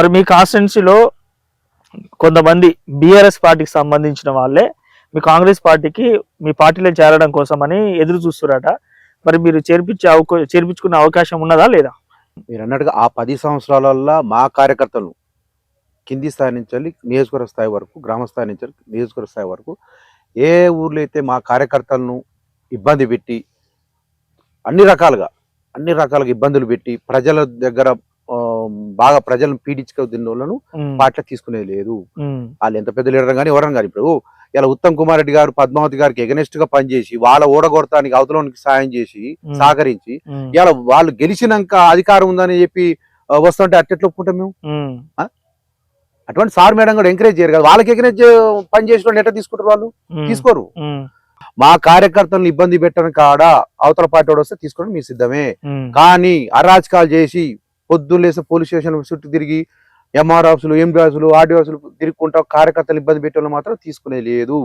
మరి మీ కాన్స్టిట్యున్సీలో కొంతమంది బీఆర్ఎస్ పార్టీకి సంబంధించిన వాళ్ళే మీ కాంగ్రెస్ పార్టీకి మీ పార్టీలో చేరడం కోసమని ఎదురు చూస్తున్నారట మరి మీరు చేర్పించే అవకా చేర్పించుకునే అవకాశం ఉన్నదా లేదా? మీరు అన్నట్టుగా ఆ పది సంవత్సరాలలో మా కార్యకర్తలు కింది స్థాయి నుంచి వెళ్ళి నియోజకవర్గ స్థాయి వరకు గ్రామ స్థాయి నుంచి నియోజకవర్గ స్థాయి వరకు ఏ ఊర్లో అయితే మా కార్యకర్తలను ఇబ్బంది పెట్టి అన్ని రకాలుగా అన్ని రకాలుగా ఇబ్బందులు పెట్టి ప్రజల దగ్గర బాగా ప్రజలను పీడించుకున్న వాళ్ళను పార్టీలో తీసుకునేది లేదు. వాళ్ళు ఎంత పెద్ద లీడర్ కానీ ఎవరైనా కానీ ఇప్పుడు. ఇలా ఉత్తమ్ కుమార్ రెడ్డి గారు పద్మావతి గారికి ఎగనెస్ట్గా పనిచేసి వాళ్ళ ఓడగొడతానికి అవతలోనికి సాయం చేసి సహకరించి ఇలా వాళ్ళు గెలిచినాక అధికారం ఉందని చెప్పి వస్తుంటే అట్టెట్లు ఒప్పుకుంటాం మేము? అటువంటి సార్ మేడం కూడా ఎంకరేజ్ చేయరు కదా. వాళ్ళకి ఎంకరేజ్ పని చేసిన వాళ్ళు ఎట్లా తీసుకుంటారు వాళ్ళు? తీసుకోరు. మా. కార్యకర్తలను ఇబ్బంది పెట్టడం కాడ అవతల పార్టీ వస్తే తీసుకోవడం మీ సిద్ధమే. కానీ అరాచకాలు చేసి పొద్దున్న లేసి పోలీస్ స్టేషన్ చుట్టూ తిరిగి ఎంఆర్ ఆఫీసులు ఎంపీ ఆఫీసులు ఆర్డీ ఆఫీసులు తిరుగుకుంటా కార్యకర్తలు ఇబ్బంది పెట్టడం మాత్రం తీసుకునే లేదు.